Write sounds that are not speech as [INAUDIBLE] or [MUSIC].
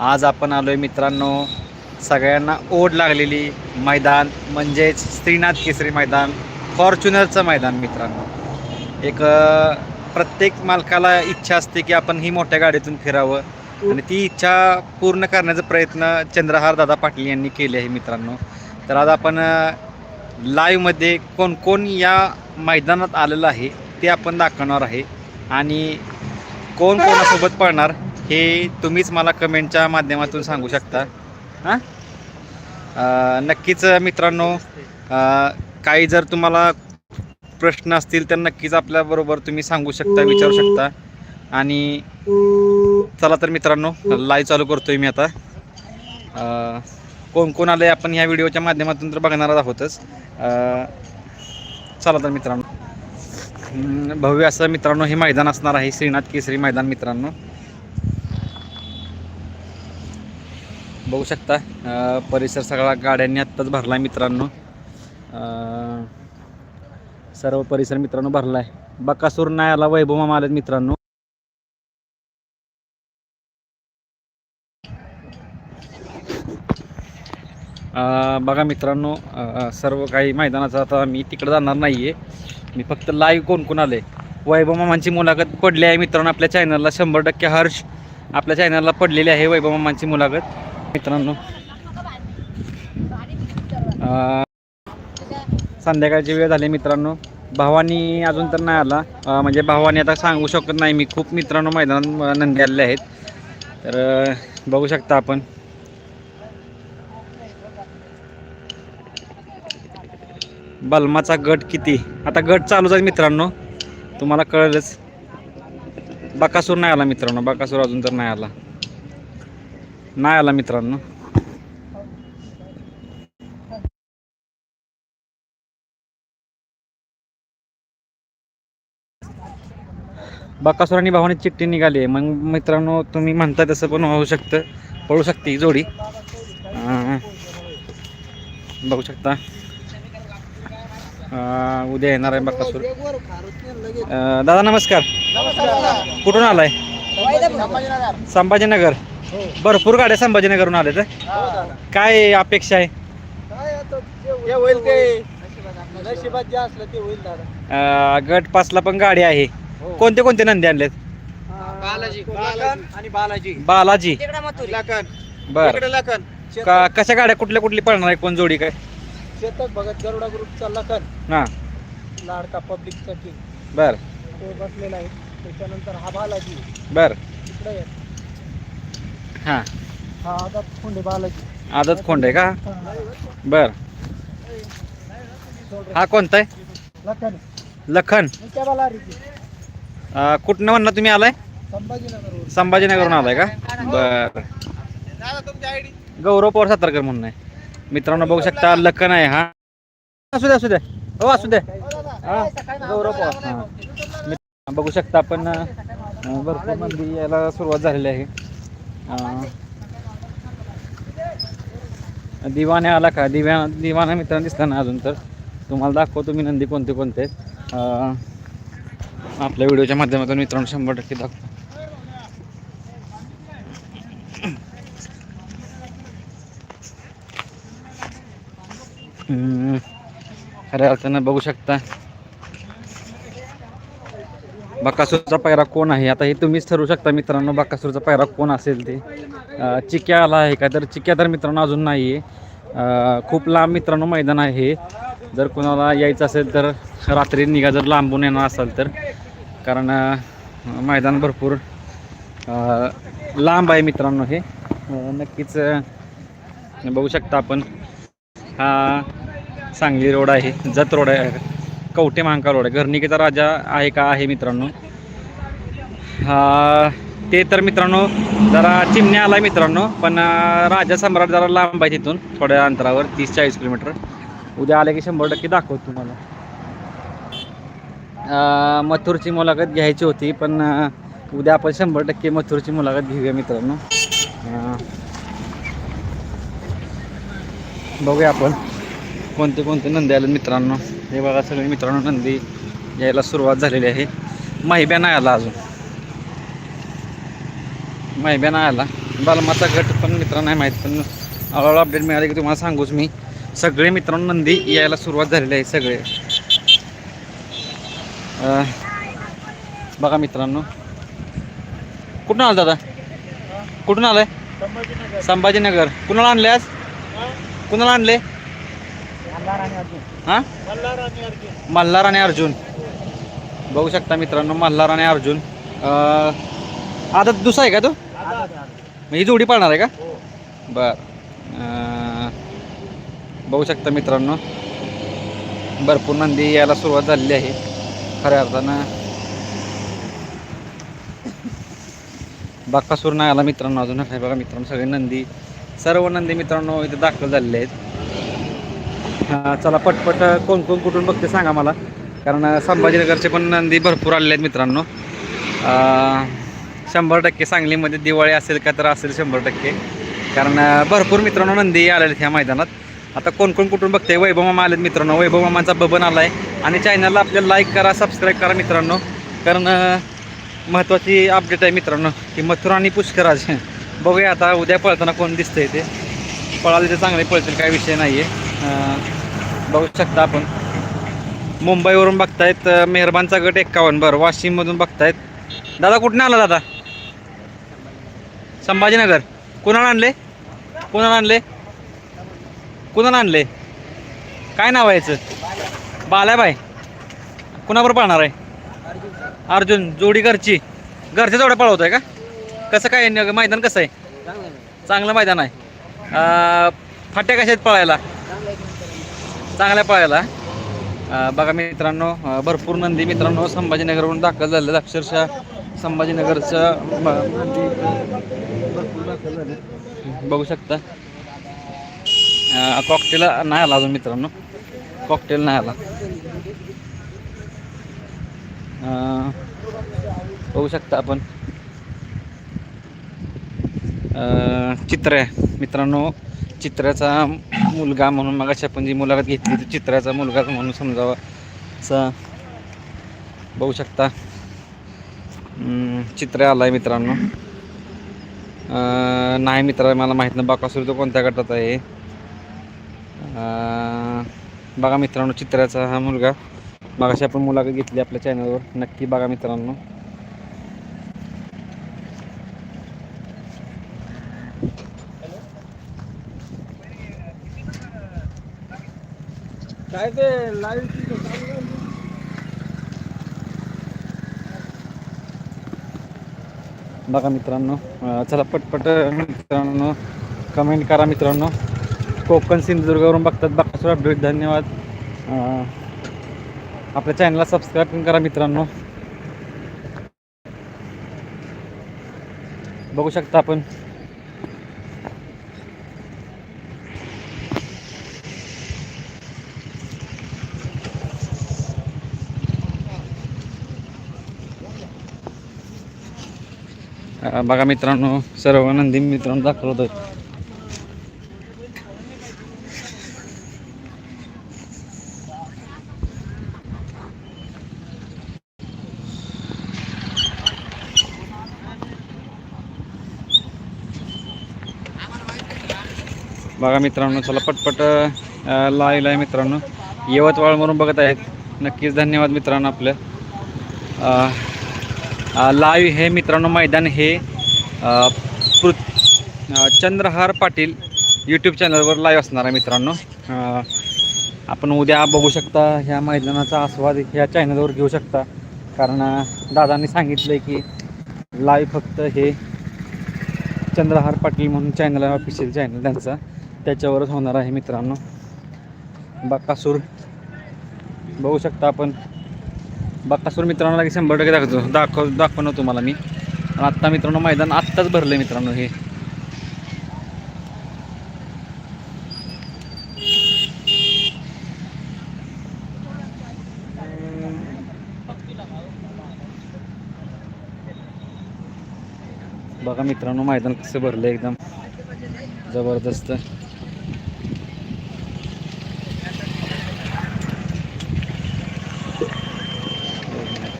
आज आपण आलो आहे मित्रांनो. सगळ्यांना ओढ लागलेली मैदान म्हणजेच श्रीनाथ केसरी मैदान फॉर्च्युनरचं मैदान मित्रांनो. एक प्रत्येक मालकाला इच्छा असते की आपण ही मोठ्या गाडीतून फिरावं. आणि ती इच्छा पूर्ण करण्याचा प्रयत्न चंद्रहार दादा पाटील यांनी केले आहे मित्रांनो. तर आज आपण लाईव्हमध्ये कोण कोण या मैदानात आलेलं आहे ते आपण दाखवणार आहे. आणि कोण कोणासोबत पळणार हे तुम्हीच मला कमेंटच्या माध्यमातून सांगू शकता. हां? नक्कीच मित्रांनो काही जर तुम्हाला प्रश्न असतील तर नक्कीच आपल्याबरोबर तुम्ही सांगू शकता विचारू शकता. आणि चला तर मित्रांनो लाईव्ह चालू करतोय मी आता. कोण कोण आलं आहे आपण ह्या व्हिडिओच्या माध्यमातून तर बघणारच आहोतच. चला तर मित्रांनो. भव्य असं मित्रांनो हे मैदान असणार आहे श्रीनाथ केसरी मैदान मित्रांनो. बघू शकता. परिसर सगळा गाड्यांनी आत्ताच भरला आहे मित्रांनो सर्व परिसर मित्रांनो भरला आहे बकासूर नाही आला वैभव मामा आलेत मित्रांनो. बघा मित्रांनो सर्व काही मैदानाचं आता मी तिकडे जाणार नाही आहे मी फक्त लाईव्ह कोण कोण आले वैभव मामांची मुलाखत पडली आहे मित्रांनो आपल्या चॅनलला शंभर टक्के हर्ष आपल्या चॅनलला पडलेली आहे वैभव मामांची मुलाखत. मित्रांनो. संध्याकाळची वेळ झाली मित्रांनो. भावानी अजून तर नाही आला. म्हणजे भावानी आता सांगू शकत नाही. मी खूप मित्रांनो मैदानात नंदी आलेले आहेत. तर बघू शकता आपण. बलमाचा गट किती? आता गट चालूच आहे मित्रांनो. तुम्हाला कळलंच. बकासूर नाही आला मित्रांनो. बकासूर अजून तर नाही आला. नाही आला मित्रांनो. बकासूर आणि भावानी चिठ्ठी निघाली आहे. मग मित्रांनो तुम्ही म्हणता तसं पण होऊ शकतं. पळू शकते ही जोडी. बघू शकता. उद्या येणार आहे बकासूर. दादा नमस्कार. कुठून आलाय? संभाजीनगर. भरपूर गाड्या संभाजीनगरहून आले तर? काय अपेक्षा आहे? जे होईल ते नशिबात जे असलं ते होईल दादा. अं, गट पाचला पण गाडी आहे. कोणते कोणते नंदी आणलेत? बालाजी. लखन आणि बालाजी. बालाजी. लखन. बर. इकडे लखन. का कशा गाड्या कुठल्या कुठली पळणार आहे कोण जोडी काय? चेतक भगत गरुडा ग्रुपचा लखन. हां. लाडका पब्लिकचा किंग बर. तो बसलेला आहे. त्याच्यानंतर हा बालाजी. बर. इकडे आहे. हां. हा आदत खोंडे बालाजी. आदत खोंड आहे का? बर. हा कोणता आहे? लखन. लखन. अं, कुठनं म्हणला तुम्ही आलाय? संभाजीनगर संभाजीनगरहून आलाय का? बर. गौरव पवार सातारकर म्हणून आहे. मित्रांनो बघू शकता लखन आहे हा. असू द्या असू द्या. हो असू द्या. हा, गौरव पवार. हा. मित्रांनो, बघू शकता आपण अं, भरपूर मंदी यायला सुरुवात झालेली आहे. दिवाने आला का? दिव्या दिवाना मित्रांनो दिसला ना अजून तर. तुम्हाला दाखवतो मी नंदी कोणते कोणते. आपल्या व्हिडिओच्या माध्यमातून मित्रांनो शंभर टक्के दाखवतो हम्म, खऱ्या अर्थानं बघू शकता. बकासूरचा पायरा कोण आहे? आता हे तुम्हीच ठरवू शकता मित्रांनो बकासूरचा पायरा कोण असेल ते. चिक्या आला आहे का? तर चिक्या तर मित्रांनो अजून नाही आहे खूप लांब मित्रांनो मैदान आहे. जर कोणाला यायचं असेल तर रात्री निघा जर लांबून येणार असाल तर. कारण मैदान भरपूर लांब आहे मित्रांनो हे. नक्कीच बघू शकता आपण. हा सांगली रोड आहे जत रोड आहे. कवठे महांकाळ रोड आहे घरनिकेचा राजा आहे का आहे मित्रांनो? ते तर मित्रांनो जरा चिमण्या आला मित्रांनो पण राजा सम्राट जरा लांब आहे तिथून थोड्या अंतरावर तीस चाळीस किलोमीटर. उद्या आले की शंभर टक्के दाखवतो तुम्हाला. मथुरची मुलाखत घ्यायची होती पण उद्या आपण शंभर टक्के मथुरची मुलाखत घेऊया मित्रांनो. बघूया आपण कोणते कोणते नंदी आले मित्रांनो. हे बघा सगळे मित्रांनो नंदी यायला सुरुवात झालेली आहे. माहिब्या नाही आला अजून. माहिब्या नाही आला बालमाचा गट पण मित्रांना नाही माहीत पण. हळूहळू अपडेट मिळाले की तुम्हाला सांगूच मी. सगळे मित्रांनो नंदी यायला सुरुवात झालेली आहे सगळे. बघा मित्रांनो. कुठून आला दादा? कुठून आलाय? संभाजीनगर संभाजीनगर. कुणाला आणले आज? कुणाला आणले? हां? मल्हार आणि अर्जुन. बघू शकता मित्रांनो मल्हार आणि अर्जुन. अं, आता दुसरा आहे का तो? ही जोडी पाळणार आहे का? हो. बर. अं, बघू शकता मित्रांनो. भरपूर नंदी यायला सुरुवात झालेली आहे. खऱ्या अर्थानं बाकासूर नाही आला मित्रांनो अजून. काय बघा मित्रांनो सगळे नंदी सर्व नंदी मित्रांनो इथे दाखल झालेले आहेत. हां चला पटपट कोण कोण कुठून बघते सांगा मला. कारण संभाजीनगरचे पण नंदी भरपूर आलेले आहेत मित्रांनो. शंभर टक्के सांगलीमध्ये दिवाळी असेल का तर असेल शंभर टक्के. कारण भरपूर मित्रांनो नंदी आलेले आहेत ह्या मैदानात. आता कोण कोण कुठून बघते? वैभव मामा आलेत मित्रांनो. वैभव मामाचा बबन आला आहे आणि चॅनलला आपल्याला लाईक करा सबस्क्राईब करा मित्रांनो. कारण महत्त्वाची अपडेट आहे मित्रांनो की मथुरा आणि पुष्कराज. [LAUGHS] बघूया आता उद्या पळताना कोण दिसतंय ते. पळाले ते चांगले पळतील काय विषय नाही आहे बघू शकता आपण. मुंबईवरून बघतायत मेहरबानचा गट एक्कावन्न बरं. वाशिममधून बघतायत. दादा कुठनं आला दादा? संभाजीनगर. कुणाला आणले? कुणाला आणले? कुणाला आणले? काय नाव आहे याचं? बालाबाई. कुणाबरोबर पाहणार आहे? अर्जुन जोडी घरची घरच्या जोड्या पळवत आहे का? कसं काय मैदान कसं आहे? चांगलं मैदान आहे. फाट्या कशा आहेत पळायला? चांगल्या पळायला बघा मित्रांनो भरपूर नंदी मित्रांनो संभाजीनगरवरून दाखल झालेलं अक्षरशः संभाजीनगरचं भरपूर बघू शकता. कॉकटेल नाही आला अजून मित्रांनो. कॉकटेल नाही आला. बघू शकता आपण. चित्र. आहे मित्रांनो चित्राचा मुलगा म्हणून मग पण जी मुलाखत घेतली ती चित्राचा मुलगा म्हणून समजावा. असा बघू शकता. चित्र आलं आहे मित्रांनो नाही मित्र मला माहीत नाही. बाकासूर तो कोणत्या गटात आहे? बघा मित्रांनो चित्राचा हा मुलगा. मागाशी आपण मुलाखत घेतली आपल्या चॅनलवर नक्की बघा मित्रांनो. काय ते लाईव्ह बघा मित्रांनो चला पटपट मित्रांनो कमेंट करा मित्रांनो. कोकण सिंधुदुर्गावरून बघतात बाकासूर अपडेट धन्यवाद. आपल्या चॅनलला सबस्क्राईब पण करा मित्रांनो. बघू शकता आपण. बघा मित्रांनो सर्व नंदी मित्रांनो दाखवत आहेत. बघा मित्रांनो चला पटपट लाईव्ह आहे मित्रांनो. यवतमाळवरून बघत आहेत. नक्कीच धन्यवाद मित्रांनो आपलं. लाईव्ह हे मित्रांनो मैदान हे पृ चंद्रहार पाटील यूट्यूब चॅनलवर लाईव्ह असणार आहे मित्रांनो. आपण उद्या बघू शकता ह्या मैदानाचा आस्वाद ह्या चॅनलवर घेऊ शकता. कारण दादांनी सांगितलं की लाईव्ह फक्त हे चंद्रहार पाटील म्हणून चॅनल आहे ऑफिशियल चॅनल त्यांचा. त्याच्यावरच होणार आहे मित्रांनो. बाकासूर बघू शकता आपण. बकासूर मित्रांनो लगेच शंभर टक्के दाखवतो. दाखव दाखवणार तुम्हाला मी. आणि आत्ता मित्रांनो मैदान आत्ताच भरलं मित्रांनो हे. बघा मित्रांनो मैदान कसं भरलं एकदम. जबरदस्त.